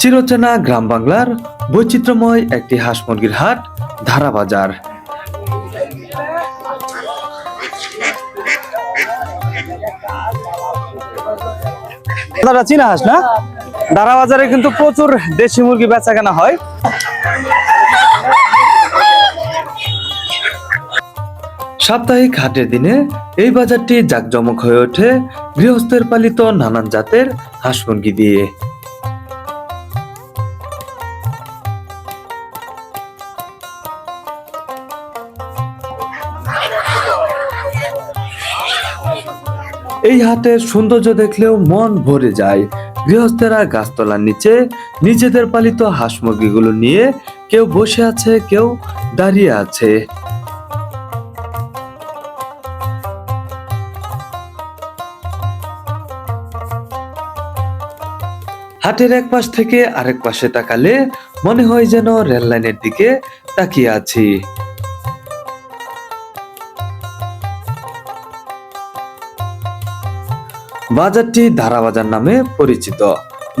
চিরচেনা গ্রাম বাংলার বৈচিত্র্যময় একটি হাঁস মুরগির হাট ধারা বাজার। আপনারা চীনা হাঁস না? দারা বাজারে কিন্তু প্রচুর দেশি মুরগি বেচা কেনা হয়। সাপ্তাহিক হাটের দিনে এই বাজারটি জাঁকজমক হয়ে ওঠে। গৃহস্থের পালিত নানান জাতের হাঁস মুরগি দিয়ে। এই হাটের সৌন্দর্য দেখলেও মন ভরে যায়। গৃহস্থেরা গাছতলার নিচে নিজেদের পালিত হাঁস মুরগিগুলো নিয়ে কেউ বসে আছে, কেউ দাঁড়িয়ে আছে। হাটের এক পাশ থেকে আরেক পাশে তাকালে মনে হয় যেন রেল লাইনের দিকে তাকিয়ে আছি। বাজারটি ধারাবাজার নামে পরিচিত।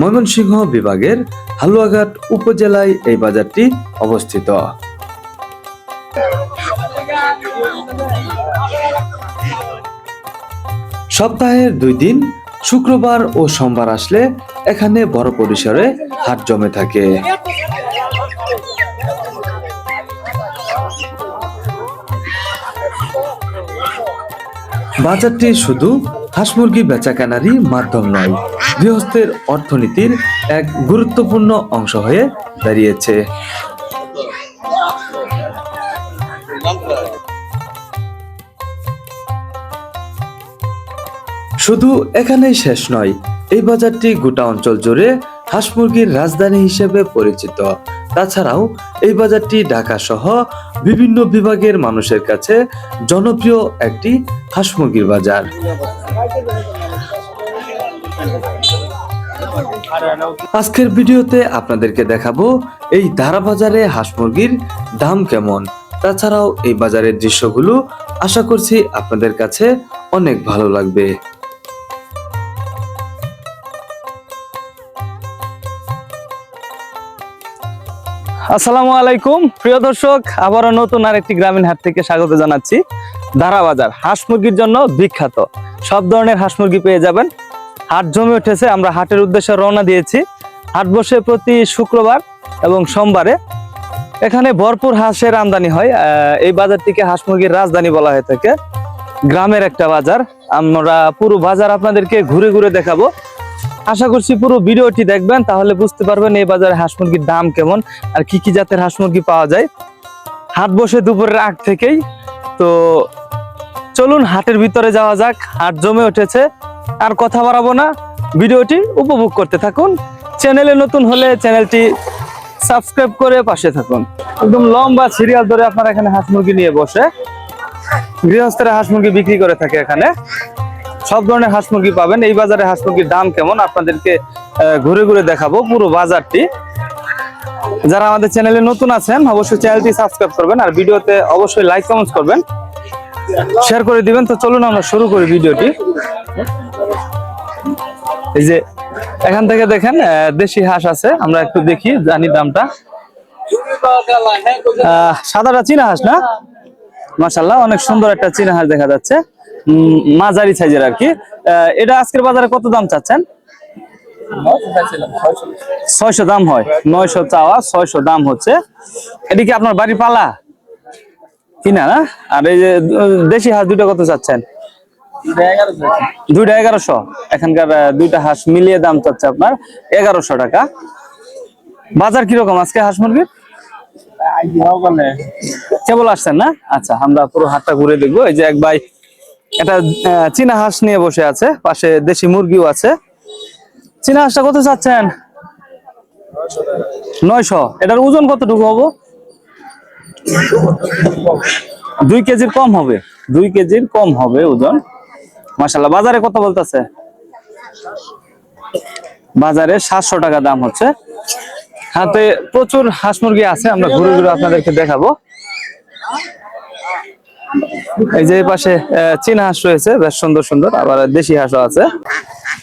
ময়মনসিংহ বিভাগের হালুয়াঘাট উপজেলায় এই বাজারটি অবস্থিত। সপ্তাহের দুই দিন, শুক্রবার ও সোমবার আসলে এখানে বড় পরিসরে হাট জমে থাকে। বাজারটি শুধু হাঁস মুরগি বেচাকেনারই মাধ্যম নয়, গৃহস্থের অর্থনীতির এক গুরুত্বপূর্ণ অংশ হয়ে দাঁড়িয়েছে। শুধু এখানেই শেষ নয় এই বাজারটি গোটা অঞ্চল জুড়ে হাঁস মুরগির রাজধানী হিসেবে পরিচিত। তাছাড়াও এই বাজারটি ঢাকা সহ বিভিন্ন বিভাগের মানুষের কাছে জনপ্রিয় একটি হাঁস মুরগির বাজার। আজকের ভিডিওতে আপনাদেরকে দেখাবো এই ধারা বাজারে হাঁস মুরগির দাম কেমন। তাছাড়াও এই বাজারের দৃশ্যগুলো আশা করছি আপনাদের কাছে অনেক ভালো লাগবে। আসসালামু আলাইকুম। প্রিয় দর্শক, আবারও নতুন আরেকটি গ্রামীণ হাট থেকে স্বাগত জানাচ্ছি। ধারা বাজার, হাঁস মুরগির জন্য বিখ্যাত। সব ধরনের হাঁস মুরগি পেয়ে যাবেন। হাট জমে উঠেছে, আমরা হাটের উদ্দেশ্যে রওনা দিয়েছি। হাট বসে প্রতি শুক্রবার এবং সোমবারে এখানে ভরপুর হাঁসের আমদানি হয়। এই বাজারটিকে হাঁস মুরগির রাজধানী বলা হয়ে থাকে। গ্রামের একটা বাজার। আমরা পুরো বাজার আপনাদেরকে ঘুরে ঘুরে দেখাবো। আশা করছি পুরো ভিডিওটি দেখবেন, তাহলে বুঝতে পারবেন এই বাজারে হাঁস মুরগির দাম কেমন আর কি কি জাতের হাঁস মুরগি পাওয়া যায়। হাট বসে দুপুরের আগ থেকেই, তো চলুন হাটের ভিতরে যাওয়া যাক, হাট জমে উঠেছে, আর কথা বাড়াবো না, ভিডিওটি উপভোগ করতে থাকুন। চ্যানেলে নতুন হলে চ্যানেলটি সাবস্ক্রাইব করে পাশে থাকুন। একদম লম্বা সিরিয়াল ধরে আপনারা এখানে হাঁস মুরগি নিয়ে বসে গৃহস্থরা হাঁস মুরগি বিক্রি করে থাকে এখানে। সব ধরনের হাঁস মুরগি পাবেন। এই বাজারে হাঁস মুরগির দাম কেমন? আপনাদেরকে ঘুরে ঘুরে দেখাবো পুরো বাজারটি। যারা আমাদের চ্যানেলে নতুন আছেন, অবশ্যই চ্যানেলটি সাবস্ক্রাইব করবেন আর ভিডিওতে অবশ্যই লাইক কমেন্ট করবেন। শেয়ার করে দিবেন। তো চলুন আমরা শুরু করি ভিডিওটি। এই যে, এখান থেকে দেখেন দেশি হাঁস আছে। আমরা একটু দেখি, জানি দামটা। সাদাটা চীনা হাঁস না? মাশাল্লাহ অনেক সুন্দর একটা চীনা হাঁস দেখা যাচ্ছে। মাঝারি সাইজের আর কি। এটা আজকের বাজারে কত দাম চাচ্ছেন? ছয়শো দাম হয়। নয়শো চাওয়া ছয়শো দাম হচ্ছে। এটি কি আপনার বাড়ি পালা? কিনা না? আর এই যে দেশি হাঁস দুটো কত চাচ্ছেন? দুইটা এগারোশো। এখানকার দুইটা হাঁস মিলিয়ে দাম চাচ্ছে আপনার এগারোশো টাকা। বাজার কীরকম আজকে হাঁস মুরগির? কেবল আসছেন না? আচ্ছা আমরা পুরো হাটটা ঘুরে দেখব। এই যে এক ভাই এটা চীনা হাঁস নিয়ে বসে আছে, পাশে দেশি মুরগিও আছে। চীনা হাঁসটা কত চাচ্ছেন? নয়শো। এটার ওজন কতটুকু হব? দুই কেজির কম হবে, দুই কেজির কম হবে ওজন। মাসাল্লাহ বাজারে কত বলতেছে? বাজারে সাতশো টাকা দাম হচ্ছে। হাতে প্রচুর হাঁস মুরগি আছে, আমরা ঘুরে ঘুরে আপনাদেরকে দেখাবো। এই যে পাশে চীনা হাঁস রয়েছে, বেশ সুন্দর সুন্দর, আবার দেশি হাঁসও আছে।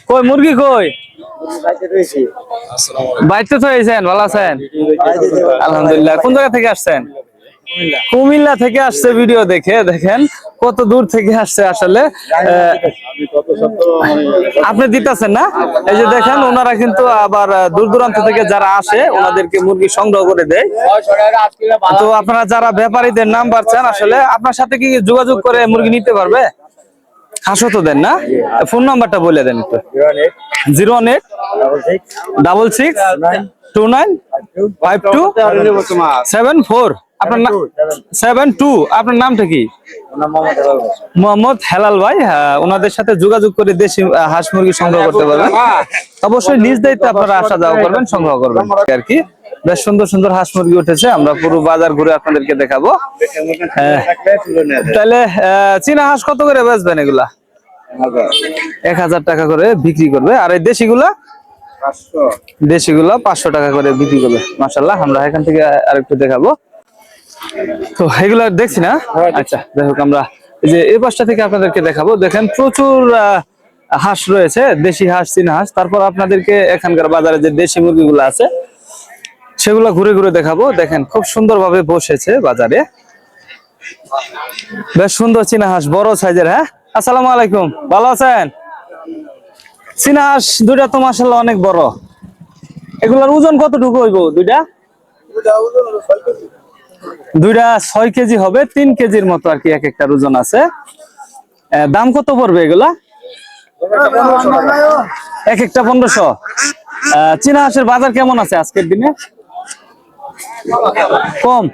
কই, মুরগি কই? বাইতে তো ভালো আছেন? আলহামদুলিল্লাহ, কোন জায়গা থেকে আসছেন? কুমিল্লা। থেকে আসছে ভিডিও দেখে দেখেন কত দূর থেকে আসছে আসলে। আপনি দিতেছেন না? এই যে দেখেন ওনারা কিন্তু আবার দূর দূরান্ত থেকে যারা আসে ওনাদেরকে মুরগি সংগ্রহ করে দেয়। তো আপনারা যারা ব্যাপারীদের নাম্বার চান আসলে আপনার সাথে কি যোগাযোগ করে মুরগি নিতে পারবে? হাসো তো দেন না? ফোন নাম্বারটা বলে দেন একটু। Zero one eight double six two nine five two seven four. আপনার নামটা কি? মোহাম্মদ হেলাল ভাই হ্যাঁ, ওনাদের সাথে যোগাযোগ করে দেশি হাঁস মুরগি সংগ্রহ করতে পারবেন। অবশ্যই নিজ দায়িত্বে আপনারা আসা যাওয়া করবেন সংগ্রহ করবেন আর কি। বেশ সুন্দর সুন্দর হাঁস মুরগি উঠেছে আমরা পুরো বাজার ঘুরে আপনাদেরকে দেখাবো। হ্যাঁ। তাহলে চীনা হাঁস কত করে বেচবেন এগুলা? এক হাজার টাকা করে বিক্রি করবে আর এই দেশিগুলা? দেশিগুলা পাঁচশো টাকা করে বিক্রি করবে মাসাল্লাহ আমরা এখান থেকে আরেকটু দেখাবো। তো এগুলা দেখছি না? আচ্ছা যাই হোক আমরা এই যে এই পাশটা থেকে আপনাদেরকে দেখাবো। দেখেন প্রচুর হাঁস রয়েছে দেশি হাঁস চীনা হাঁস। তারপর আপনাদেরকে এখানকার বাজারে যে দেশি মুরগিগুলো আছে সেগুলো ঘুরে ঘুরে দেখাবো। দেখেন খুব সুন্দরভাবে বসেছে বাজারে। বেশ সুন্দর চীনা হাঁস বড় সাইজের হ্যাঁ? আসসালামু আলাইকুম ভালো আছেন? চীনা হাঁস দুইটা তো মাসাল্লাহ অনেক বড়। এগুলার ওজন কতটুকু হইব দুইটা? দুইটা ছয় কেজি হবে তিন কেজির মতো আর কি এক একটা ওজন আছে। দাম কত পড়বে এগুলা? এক একটা পনেরোশো। চীনা হাঁসের বাজার কেমন আছে আজকের দিনে? কম।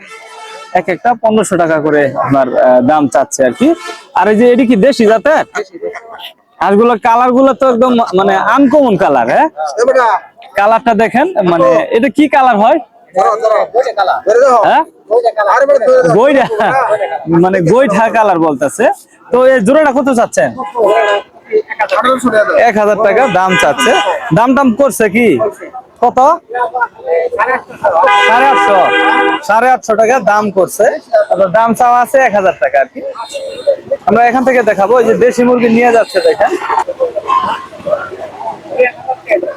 এক একটা পনেরোশো টাকা করে আপনার দাম চাচ্ছে আর কি। আর এই যে এটি কি দেশি জাতের? হাঁসগুলোর কালারগুলো তো একদম মানে আনকমন কালার হ্যাঁ? কালারটা দেখেন মানে এটা কি কালার হয়? হ্যাঁ? মানে গইঠা কালার বলতেছে। তো এই জোড়াটা কত চাচ্ছেন? এক হাজার টাকা দাম চাচ্ছে। দাম টাম করছে কি? কত? সাড়ে আটশো। সাড়ে আটশো টাকা দাম করছে। দাম চাওয়া আছে এক হাজার টাকা আর কি। আমরা এখান থেকে দেখাবো, এই যে দেশি মুরগি নিয়ে যাচ্ছে দেখেন।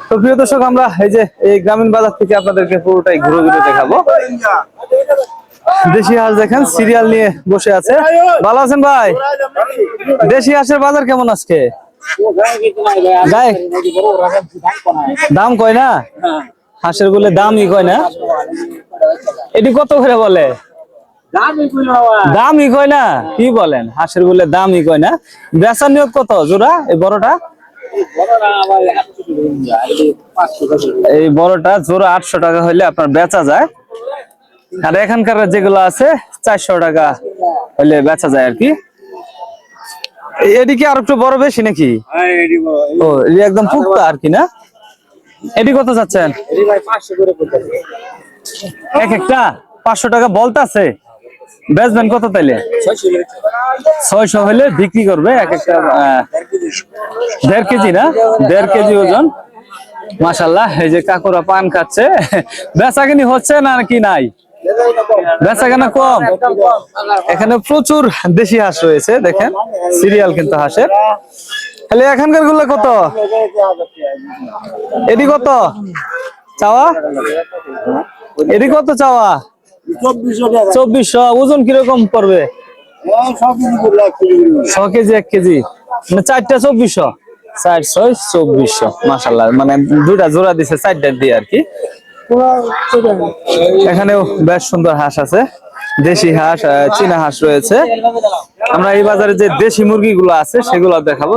তো প্রিয় দর্শক, আমরা এই যে এই গ্রামীণ বাজার থেকে আপনাদেরকে পুরোটাই ঘুরে ঘুরে দেখাবো। দেশি হাঁস দেখেন, সিরিয়াল নিয়ে বসে আছে। ভালো আছেন ভাই? দেশি হাঁসের বাজার কেমন আজকে? দাম কয় না? হাঁসেরগুলো দামই কয় না? এটি কত করে বলে? দামই কয় না? কি বলেন? হাঁসেরগুলো দামই কয় না? বেচার নিয়োগ কত? জোড়া, এই বড়টা? এই বড়টা জোড়া আটশো টাকা হইলে আপনার বেচা যায়। আর এখানকার যেগুলো আছে চারশো টাকা হইলে বেচা যায় আর কি। এদিকে আর একটু বড় বেশি নাকি? ও এটি একদম পুক্তা আর কি না? এটি কত চাচ্ছেন? এক একটা? পাঁচশো টাকা বলতাছে। বেচবেন কত তাইলে? ছয়শো হলে বিক্রি করবে এক একটা দেড় কেজি না? দেড় কেজি ওজন। মাসাল্লাহ এই যে কাকুরা পান খাচ্ছে। বেচা কিনি হচ্ছে না কি নাই? বেচা কেনা কম। এখানে প্রচুর দেশি হাঁস রয়েছে, দেখেন। সিরিয়াল কিন্তু হাঁসের। তাহলে এখানকারগুলো কত? এটি কত? চাওয়া? এটি কত চাওয়া? চব্বিশশো ওজন কীরকম পড়বে? ছ কেজি এক কেজি। মানে চারটা চব্বিশশো? চার ছয় চব্বিশশো মাসাল্লাহ মানে দুইটা জোড়া দিছে চারটা দিয়ে আর কি। এখানেও বেশ সুন্দর হাঁস আছে। দেশি হাঁস চীনা হাঁস রয়েছে। আমরা এই বাজারে যে দেশি মুরগিগুলো আছে সেগুলো দেখাবো।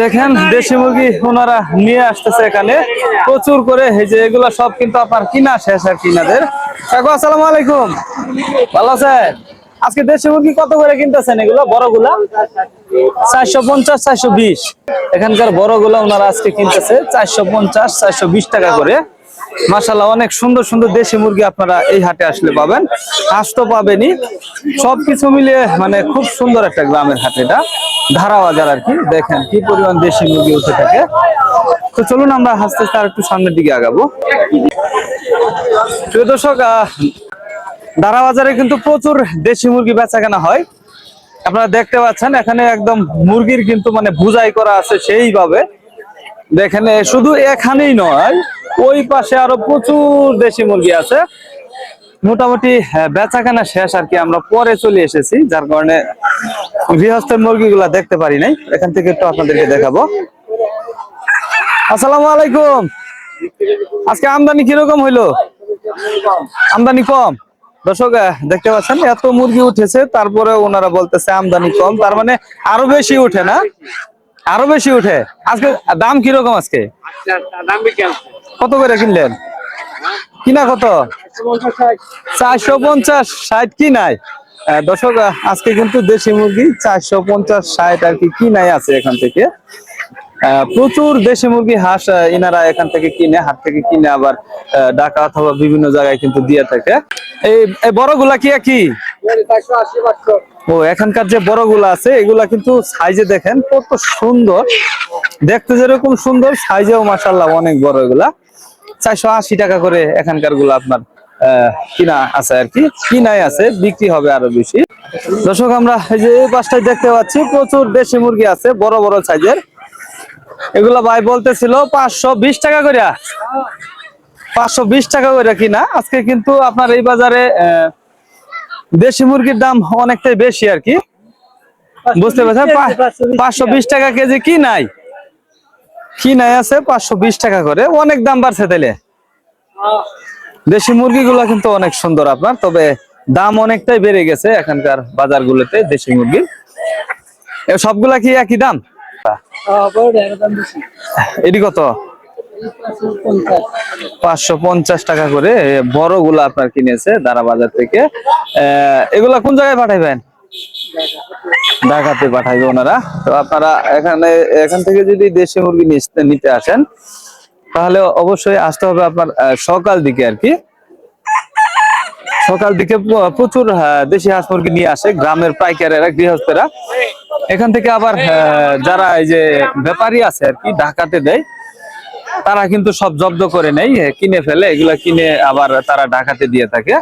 দেখেন দেশি মুরগি ওনারা নিয়ে আসতেছে এখানে। প্রচুর করে এই যে এগুলো সব কিন্তু আপনার কিনা শেষ আর কিনাদের। কাকু ভালো আছেন? আজকে দেশি মুরগি কত করে কিনতেছেন এগুলো? বড়গুলা? চারশো পঞ্চাশ, চারশো বিশ। এখানকার বড়গুলো ওনারা আজকে কিনতেছে, চারশো পঞ্চাশ, চারশো বিশ টাকা করে। মাসাল্লাহ অনেক সুন্দর সুন্দর দেশি মুরগি আপনারা এই হাটে আসলে পাবেন। হাঁস তো পাবেনই। সবকিছু মিলিয়ে মানে খুব সুন্দর একটা গ্রামের হাট এটা। ধারা বাজার আর কি। দেখেন কি পরিমাণ দেশি মুরগি উঠে থাকে। তো চলুন আমরা হাসতে হাসতে আর একটু সামনের দিকে আগাবো। প্রিয় দর্শক ধারা বাজারে কিন্তু প্রচুর দেশি মুরগি বেচা কেনা হয়। আপনারা দেখতে পাচ্ছেন এখানে একদম মুরগির কিন্তু মানে বুঝাই করা আছে সেইভাবে। দেখেন শুধু এখানেই নয় ওই পাশে আরও প্রচুর দেশি মুরগি আছে। মোটামুটি হ্যাঁ, বেচাকেনা শেষ আর কি আমরা পরে চলে এসেছি যার কারণে গৃহস্থের মুরগিগুলা দেখতে পারি নাই। এখান থেকে একটু আপনাদেরকে দেখাবো। আসসালামু আলাইকুম। আজকে আমদানি কীরকম হইল? আমদানি কম। দর্শক দেখতে পাচ্ছেন, এত মুরগি উঠেছে, তারপরে ওনারা বলতেছে আমদানি কম, তার মানে আরও বেশি উঠে না? আরও বেশি উঠে। আজকে দাম কীরকম আজকে? কত করে কিনলেন? কিনা কত? চারশো পঞ্চাশ, ষাট কি নাই দর্শক আজকে কিন্তু দেশি মুরগি চারশো পঞ্চাশ, ষাট আর কি কি নাই আছে এখান থেকে। প্রচুর দেশি মুরগি, হাঁস এনারা এখান থেকে কিনে, হাট থেকে কিনে আবার ঢাকা অথবা বিভিন্ন জায়গায় কিন্তু দিয়ে থাকে। এই বড়গুলা কি কি ও, এখানকার যে বড়গুলা আছে, এগুলা কিন্তু সাইজে দেখেন কত সুন্দর। দেখতে যেরকম সুন্দর, সাইজেও মাসাল্লাহ অনেক বড় এগুলা। চারশো আশি টাকা করে এখানকারগুলো আপনার কিনা আছে আর কি। কিনাই আছে, বিক্রি হবে আরও বেশি। দর্শক, আমরা এই যে এই পাশটায় দেখতে পাচ্ছি, প্রচুর দেশি মুরগি আছে, বড় বড় সাইজের। এগুলা ভাই বলতেছিল পাঁচশো বিশ টাকা করে পাঁচশো বিশ টাকা করে কিনা। আজকে কিন্তু আপনার এই বাজারে দেশি মুরগির দাম অনেকটাই বেশি আর কি। বুঝতে পারছেন? পাঁচশো বিশ টাকা কেজি কি নাই? কি নাই আছে? পাঁচশো বিশ টাকা করে। অনেক দাম বাড়ছে তাইলে। দেশি মুরগিগুলো কিন্তু অনেক সুন্দর আপনার, তবে দাম অনেকটাই বেড়ে গেছে এখানকার বাজারগুলোতে দেশি মুরগির। সবগুলা কি একই দাম? এটি কত? পাঁচশো পঞ্চাশ টাকা করে বড়গুলা আপনার কিনেছে দারা বাজার থেকে। এগুলা কোন জায়গায় পাঠাইবেন? ঢাকাতে পাঠাইবে ওনারা। তো আপনারা এখানে, এখান থেকে যদি দেশি মুরগি নিতে- আসেন, তাহলে অবশ্যই আসতে হবে আপনার সকাল দিকে আর কি। সকাল দিকে প্রচুর দেশি হাঁস মুরগি নিয়ে আসে, গ্রামের পাইকারেরা, গৃহস্থেরা। এখান থেকে আবার আহ, যারা এই যে ব্যাপারী আছে আর কি ঢাকাতে দেয় তারা কিন্তু সব জব্দ করে নেই কিনে ফেলে এগুলা কিনে আবার তারা ঢাকাতে দিয়ে থাকে।